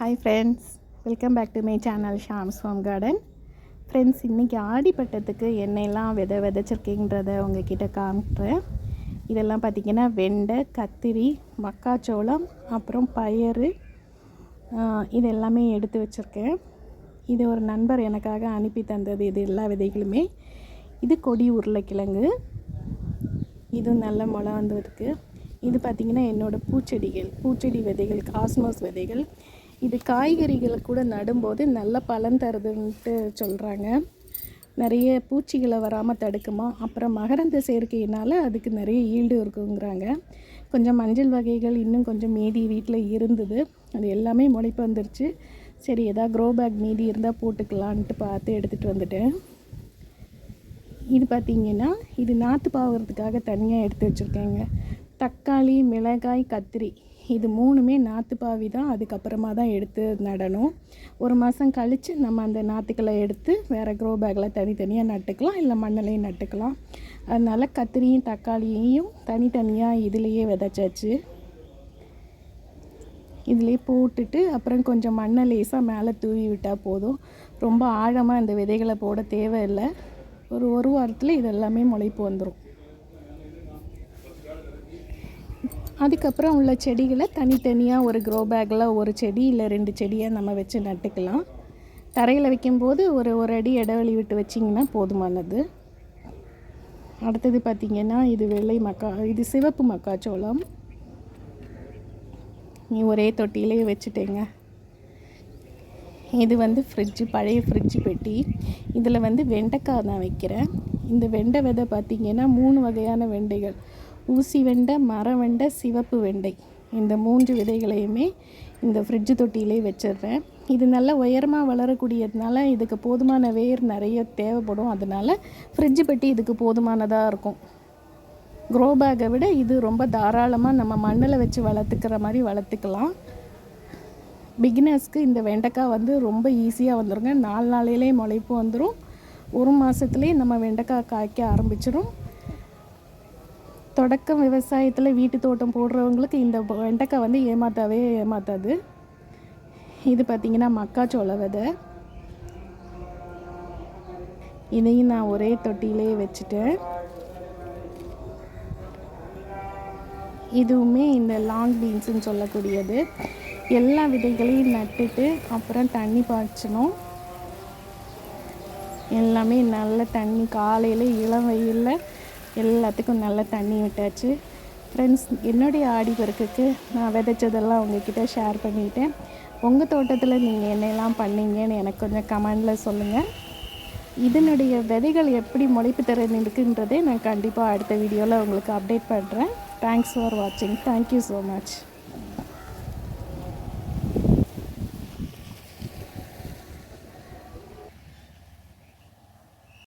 Hi friends welcome back to my channel Shams home garden friends இன்றைக்கி ஆடிப்பட்டத்துக்கு என்னெல்லாம் விதை விதைச்சிருக்கீன்றத உங்ககிட்ட காமிக்கிறேன். இதெல்லாம் பார்த்திங்கன்னா வெண்டை கத்திரி மக்காச்சோளம் அப்புறம் பயறு. இது எல்லாமே எடுத்து வச்சுருக்கேன். இது ஒரு நண்பர் எனக்காக அனுப்பி தந்தது இது எல்லா விதைகளுமே. இது கொடி உருளைக்கிழங்கு. இதுவும் நல்ல முளை வந்திருக்கு இது பார்த்திங்கன்னா என்னோடய பூச்செடிகள் பூச்செடி விதைகள் காஸ்மோஸ் விதைகள். இது காய்கறிகளை கூட நடும்போது நல்ல பலன் தருதுன்ட்டு சொல்கிறாங்க நிறைய பூச்சிகளை வராமல் தடுக்குமா? அப்புறம் மகரந்த சேர்க்கையினால் அதுக்கு நிறைய ஈல்டு இருக்குங்கிறாங்க. கொஞ்சம் மஞ்சள் வகைகள் இன்னும் கொஞ்சம் மீதி வீட்டில் இருந்தது. அது எல்லாமே முளைப்பு வந்துருச்சு. சரி எதாவது க்ரோ பேக் மீதி இருந்தால் போட்டுக்கலான்ட்டு பார்த்து எடுத்துகிட்டு வந்துட்டேன். இது பார்த்தீங்கன்னா இது நாற்று பாவுறதுக்காக தனியாக எடுத்து வச்சுருக்கேங்க. தக்காளி மிளகாய் கத்திரி. இது மூணுமே நாற்று பாவி தான். அதுக்கப்புறமா தான் எடுத்து நடணும். ஒரு மாதம் கழித்து நம்ம அந்த நாற்றுக்களை எடுத்து வேறு க்ரோ பேக்கில் தனித்தனியாக நட்டுக்கலாம். இல்லை மண்ணிலையும் நட்டுக்கலாம். அதனால் கத்திரியும் தக்காளியையும் தனித்தனியாக இதுலேயே விதைச்சாச்சு. இதிலே போட்டுட்டு அப்புறம் கொஞ்சம் மண்ணை லேசாக மேலே தூவி விட்டால் போதும். ரொம்ப ஆழமாக இந்த விதைகளை போட தேவையில்லை. ஒரு ஒரு வாரத்தில் இது எல்லாமே முளைப்பு வந்துடும் அதுக்கப்புறம் உள்ள செடிகளை தனித்தனியாக ஒரு க்ரோ பேக்கில் ஒரு செடி இல்லை ரெண்டு செடியை நம்ம வச்சு நட்டுக்கலாம். தரையில் வைக்கும்போது ஒரு ஒரு அடி இடைவெளி விட்டு வச்சிங்கன்னா போதுமானது. அடுத்தது பார்த்திங்கன்னா இது வெள்ளை மக்கா இது சிவப்பு மக்காச்சோளம். நீ ஒரே தொட்டியிலே வச்சுட்டேங்க. இது வந்து ஃப்ரிட்ஜு பழைய ஃப்ரிட்ஜு பெட்டி. இதில் வந்து வெண்டைக்காய் தான் வைக்கிறேன். இந்த வெண்டை விதை பார்த்திங்கன்னா மூணு வகையான வெண்டைகள். ஊசி வெண்டை மர வெண்டை சிவப்பு வெண்டை. இந்த மூன்று விதைகளையுமே இந்த ஃப்ரிட்ஜு தொட்டியிலே வச்சிடுறேன். இது நல்ல உயரமாக வளரக்கூடியதுனால இதுக்கு போதுமான வேர் நிறைய தேவைப்படும். அதனால ஃப்ரிட்ஜு பெட்டி இதுக்கு போதுமானதாக இருக்கும். க்ரோ பேக்கை விட இது ரொம்ப தாராளமாக நம்ம மண்ணில் வச்சு வளர்த்துக்கிற மாதிரி வளர்த்துக்கலாம். பிகினர்ஸ்க்கு இந்த வெண்டைக்காய் வந்து ரொம்ப ஈஸியாக வந்துருங்க. நாலு நாளையிலே முளைப்பு வந்துடும் ஒரு மாதத்துலேயே நம்ம வெண்டைக்காய் காய்க்க ஆரம்பிச்சிடும் தொடக்கம் விவசாயத்தில் வீட்டு தோட்டம் போடுறவங்களுக்கு இந்த வெண்டைக்காய் வந்து ஏமாத்தாவே ஏமாத்தாது. இது பார்த்திங்கன்னா மக்காச்சோள விதை. இதையும் நான் ஒரே தொட்டியிலே வச்சுட்டேன். இதுவுமே இந்த லாங் பீன்ஸுன்னு சொல்லக்கூடியது. எல்லா விதைகளையும் நட்டுட்டு அப்புறம் தண்ணி பாய்ச்சணும். எல்லாமே நல்ல தண்ணி காலையில் இளம் வெயிலில் எல்லாத்துக்கும் நல்ல தண்ணி விட்டாச்சு. ஃப்ரெண்ட்ஸ் என்னுடைய ஆடி பெருக்குக்கு நான் விதைச்சதெல்லாம் உங்ககிட்ட ஷேர் பண்ணிட்டேன். உங்கள் தோட்டத்தில் நீங்கள் என்னெல்லாம் பண்ணீங்கன்னு எனக்கு கொஞ்சம் கமெண்டில் சொல்லுங்கள் இதனுடைய விதைகள் எப்படி முளைப்பு திறன் இருக்குன்றதே நான் கண்டிப்பாக அடுத்த வீடியோவில் உங்களுக்கு அப்டேட் பண்ணுறேன் தேங்க்ஸ் ஃபார் வாட்சிங் தேங்க்யூ ஸோ மச்